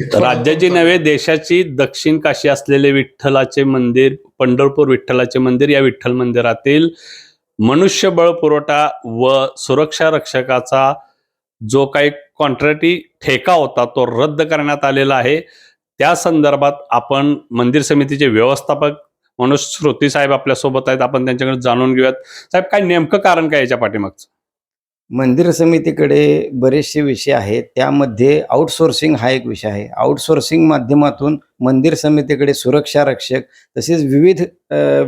राज्याची नव्हे देशाची दक्षिण काशी असलेले विठ्ठलाचे मंदिर पंढरपूर विठ्ठलाचे मंदिर या विठ्ठल मंदिरातील मनुष्यबळ पुरवठा व सुरक्षा रक्षकाचा जो काही कॉन्ट्रॅक्टी ठेका होता तो रद्द करण्यात आलेला आहे. त्या संदर्भात आपण मंदिर समितीचे व्यवस्थापक मनोज श्रोती साहेब आपल्यासोबत आहेत. आपण त्यांच्याकडे जाणून घेऊयात. साहेब काय नेमकं कारण काय याच्या पाठीमागचं? मंदिर समितीकडे बरेचसे विषय आहेत. त्यामध्ये आउटसोर्सिंग हा एक विषय आहे. आउटसोर्सिंग माध्यमातून मंदिर समितीकडे सुरक्षा रक्षक तसेच विविध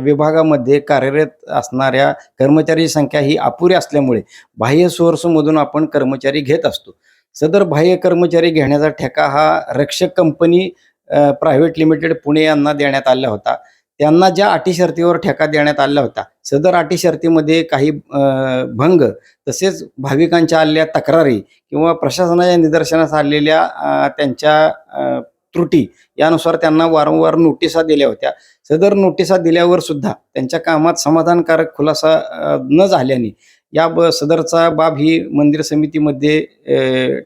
विभागामध्ये कार्यरत असणाऱ्या कर्मचारी संख्या ही अपुरी असल्यामुळे बाह्य सोर्समधून आपण कर्मचारी घेत असतो. सदर बाह्य कर्मचारी घेण्याचा ठेका हा रक्षक कंपनी प्रायव्हेट लिमिटेड पुणे यांना देण्यात आला होता. त्यांना ज्या अटी शर्तीवर ठेका देण्यात आला होता सदर अटी शर्तीमध्ये काही भंग तसेच भाविकांच्या आलेल्या तक्रारी किंवा प्रशासनाच्या निदर्शनास आलेल्या त्यांच्या त्रुटी यानुसार त्यांना वारंवार नोटिसा दिल्या होत्या. सदर नोटिसा दिल्यावर सुद्धा त्यांच्या कामात समाधानकारक खुलासा न झाल्याने या ब सदरचा बाब ही मंदिर समितीमध्ये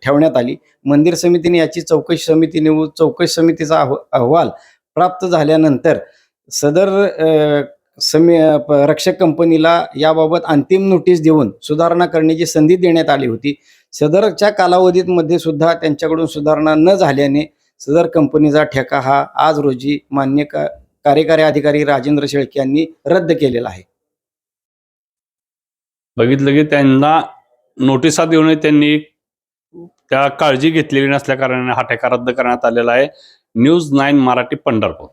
ठेवण्यात आली. मंदिर समितीने याची चौकशी समितीने चौकशी समितीचा अहवाल प्राप्त झाल्यानंतर सदर समी रक्षक कंपनीला याबाबत अंतिम नोटीस देऊन सुधारणा करण्याची संधी देण्यात आली होती. सदरच्या कालावधीत मध्ये सुद्धा त्यांच्याकडून सुधारणा न झाल्याने सदर कंपनीचा ठेका हा आज रोजी मान्य का कार्यकारी अधिकारी राजेंद्र शेळके यांनी रद्द केलेला आहे. बघितलं की त्यांना नोटिसा देऊन त्यांनी त्या काळजी घेतलेली नसल्या कारणाने हा ठेका रद्द करण्यात आलेला आहे. News nine Marathi Pandharpur.